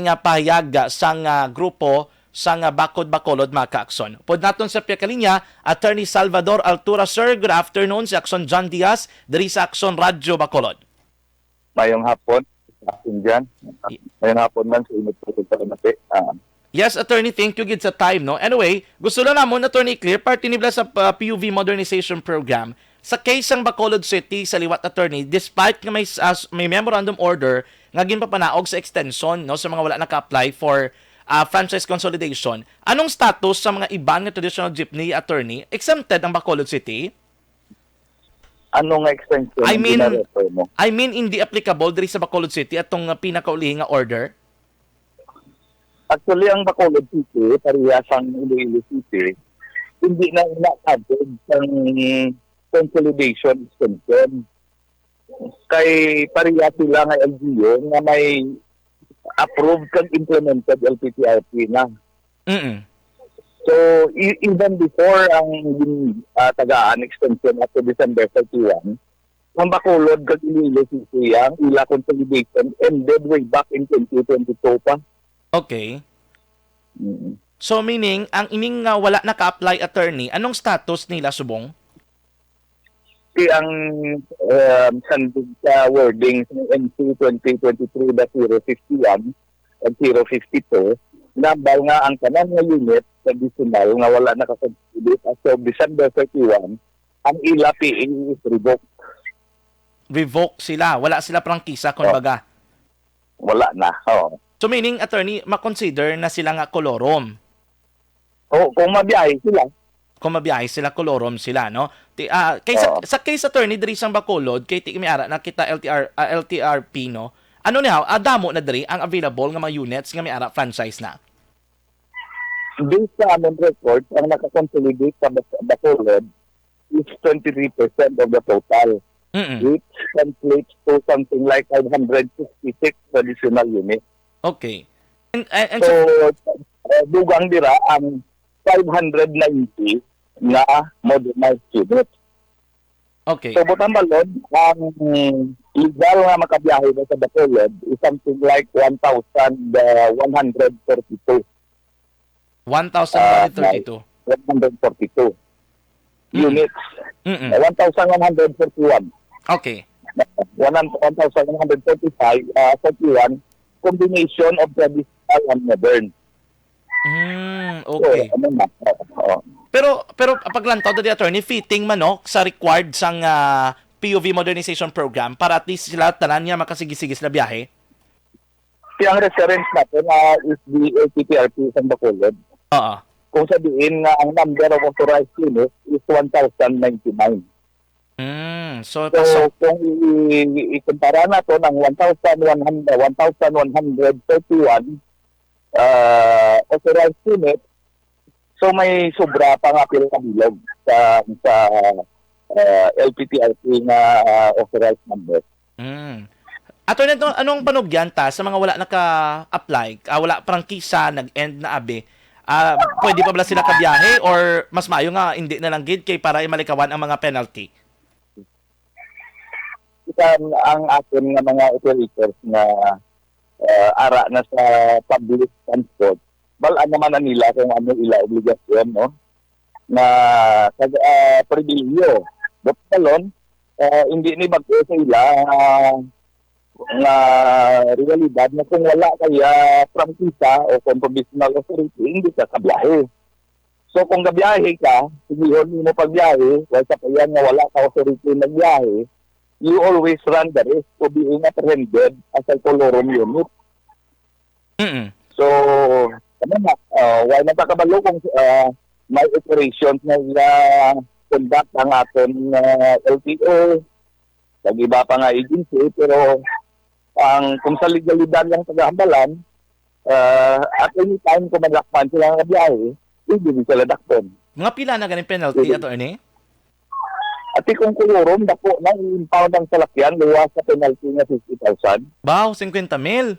nga pahayag sa nga grupo sa nga Bakod Bacolod mga kaakson. Pod naton sa Piakalinya, Attorney Salvador Altura Sir, good afternoon si Akson John Diaz, diri sa Akson Radyo Bacolod. Mayong hapon, akin dyan. Mayong hapon man sa inyo po sa. Ah, Yes, attorney, thank you gid sa time, no? Anyway, gusto lang namon attorney clear party nila sa uh, PUV modernization program sa case ng Bacolod City sa liwat attorney despite nga may as, may memorandum order nga ginpapanaog sa extension no sa mga wala naka-apply for uh, franchise consolidation. Anong status sa mga ibang nga traditional jeepney attorney exempted ang Bacolod City? ano nga extension I mean- mo? I mean hindi applicable diri sa Bacolod City atong uh, pinakauli nga order. Actually, ang Bacolod City, parehas ang Iloilo City, hindi na ina-covered ng consolidation extension. Kay parehas sila nga LGU na may approved kang implemented LPTRP na. Mm. So, even before ang uh, tagaan extension at December 31, ang Bacolod kag Iloilo City ang ila consolidation ended way back in 2022 pa. Okay. Mm. So meaning ang ining nga wala naka-apply attorney, anong status nila subong? Kasi ang um, sandog sa wording ng NC 2023-051 at 052, nambal nga ang kanan nga unit additional nga wala nakakonsolidate as of December 31, ang ila PA is revoked. Revoke sila, wala sila prangkisa Oh. kumbaga. Wala na. Oh. So meaning attorney, ma-consider na sila nga kolorom. O kung mabiyahe sila, Kung mabiyahe sila, kolorom sila, no? Ti, ah, kay sa, sa case attorney diri sang Bacolod, kay ti ara nakita LTR ah, LTRP no. Ano niya, adamo na diri ang available nga mga units nga may ara franchise na. based sa among records, ang nakakonsolidate sa Bacolod is 23% of the total, Mm. which translates to something like 566 traditional units. Okay. And, and, and So, so, uh, dugang dira ang 590 na modernized units. okay. So, butang balod, ang legal nga makabiyahe na sa Bacolod is something like 1,142. 1,132. 142 Mm. units. Mm. 1,141. Okay. 1,135, uh, 41, combination of traditional and modern. Mm, So, okay. ano na? Oo. Pero pero paglantaw di attorney fitting man no sa required sang ah, POV modernization program para at least sila tanan niya makasigisigis na biyahe. Kaya ang reference natin uh, is the ATPRP sa Bacolod. Oo. Kung sabihin nga ang number of authorized units is 1,099. Mm, so, So, so kung ikumpara nato ng 1,100, 1,131 uh, authorized units, so may sobra pa nga pila bilog sa, sa uh, LPTRP na uh, authorized number. mm. Attorney, anong, anong panugyan ta sa mga wala naka-apply, ah, wala prangkisa, nag-end na abi, ah, pwede pa ba sila kabiyahe or mas maayo nga hindi na lang gid kay para imalikawan ang mga penalty? Isa ang akin nga mga operators na uh, ara na sa public transport, balaan naman na nila kung ano ila obligasyon, no? Na sa uh, pribilyo. Buktalon, uh, hindi ni bagyo sa ila uh, nga realidad na kung wala kaya prangkisa o kung provisional authority, hindi ka kabiyahe. So kung gabiyahe ka, sigihon mo pagbiyahe, wala sa kaya nga wala ka authority na biyahe, you always run the risk to being apprehended as a colorum unit. Mm. So, ano na, uh, why nagkakabalo kung uh, may operations na uh, conduct ang aton uh, LTO, nag iba pa nga agency, pero ang kung sa legalidad lang tagahambalan, uh, at any time kung malakpan sila ng biyahe, hindi sila dakton. Mga pila na ganing penalty, Mhm. attorney? At kung kulurum, dako na impound ang salakyan, luwas sa penalty nga 50,000. Bao, 50 mil.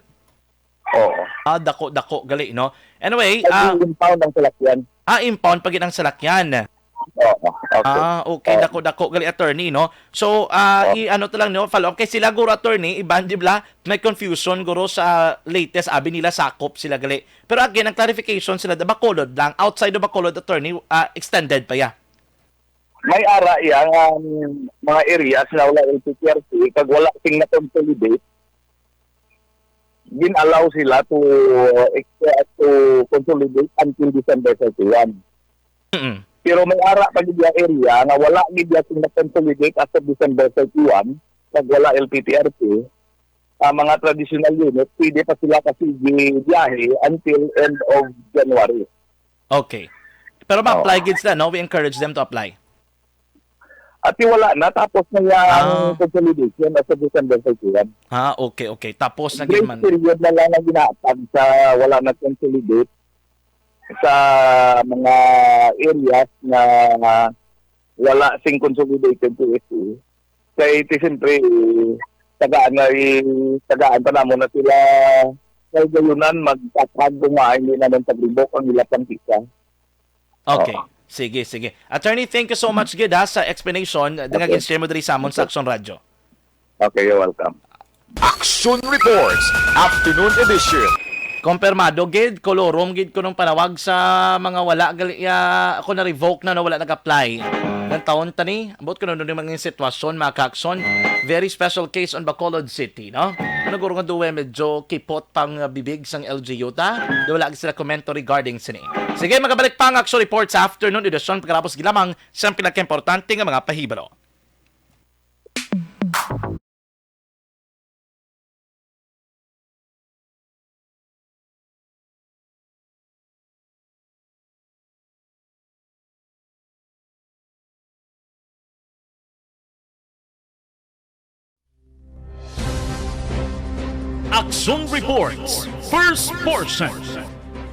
Oo. Ah, dako, dako, gali, no? Anyway, ah, impound ang salakyan. ah impound pag ang salakyan. Oo, okay. Ah, okay. Dako dako gali attorney, no? So, ah i ano to lang no, follow up kay sila guro attorney, iban di ba? May confusion guro sa latest abi nila sakop sila gali. Pero again, ang clarification sila da Bacolod lang outside of Bacolod attorney ah, extended pa ya. may ara yang um, mga areas na wala LPTRC kag wala sing na consolidate gin-allow sila to ex- to consolidate until December 31. Mm. Pero may ara pa gid area nga wala gid sing na consolidate as of December 31 kag wala LPTRC ang mga traditional unit pwede pa sila kasi biyahe until end of January. Okay. Pero ma-apply gid sila, no? We encourage them to apply. At wala na tapos na Ah. yung consolidation as of December 31. Ha, okay, okay. Tapos na man. period na lang ang ginatag sa wala na consolidate sa mga areas na wala sing consolidated PSE. Kaya ito siyempre, tagaan na tagaan pa namon na sila kaya gayunan magtatag dumaan hindi naman sa libok ang ilang pangkisa. Okay. Oo. Sige, sige. Attorney, thank you so much gid ha sa explanation. Dengan Okay. share mo diri sa amon sa Action Radio. Okay, you're welcome. Action Reports, Afternoon Edition. Kompirmado gid kolorom gid ko nung panawag sa mga wala gali ya ako na revoke na no wala nag-apply. Ng taon tani, abot ko na nun yung mga sitwasyon, mga kakson. Very special case on Bacolod City, no? Ano guro nga duwe medyo kipot pang uh, bibig sang LGU ta. Di wala gid sila komento regarding sini. Sige, magabalik pa ang action report sa afternoon edisyon pagkatapos gilamang sa pinaka-importante nga mga pahibalo. Action Reports First Portion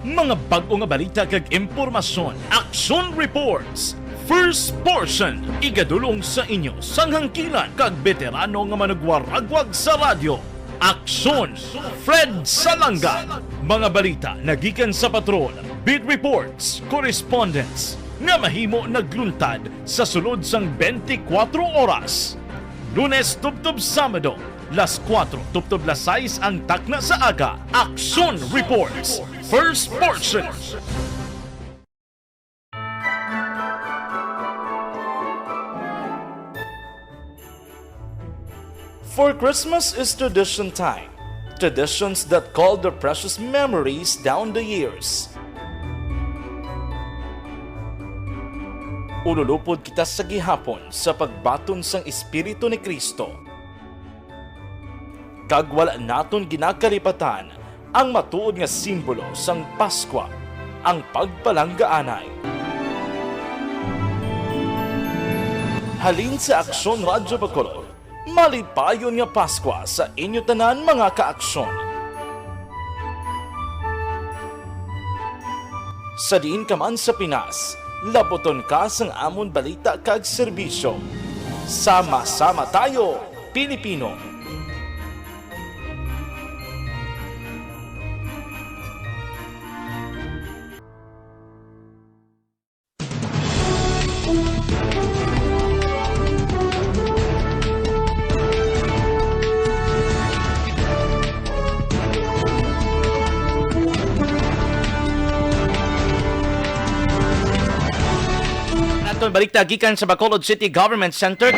Mga bago nga balita kag impormasyon. Action Reports First Portion Igadulong sa inyo sang hangkilan kag veterano nga managwaragwag sa radyo. Action Fred Salanga. Mga balita nagikan sa patrol. Beat reports, correspondence. Nga mahimo nagluntad sa sulod sang 24 oras. Lunes tubtob Sabado, las 4 tubtob las 6 ang takna sa aga. Action Reports. First portion. For Christmas is tradition time. Traditions that call the precious memories down the years. Ululupod kita sa gihapon sa pagbaton sang Espiritu ni Kristo. Kag naton ginakalipatan ang matuod nga simbolo sang Paskwa, ang pagpalanggaanay. Halin sa Aksyon Radyo Bacolod, malipayon nga Paskwa sa inyo tanan mga kaaksyon. Sa diin ka man sa Pinas, laboton ka sang amon balita kag serbisyo. Sama-sama tayo, Pilipino. Balita gikan sa Bacolod City Government Center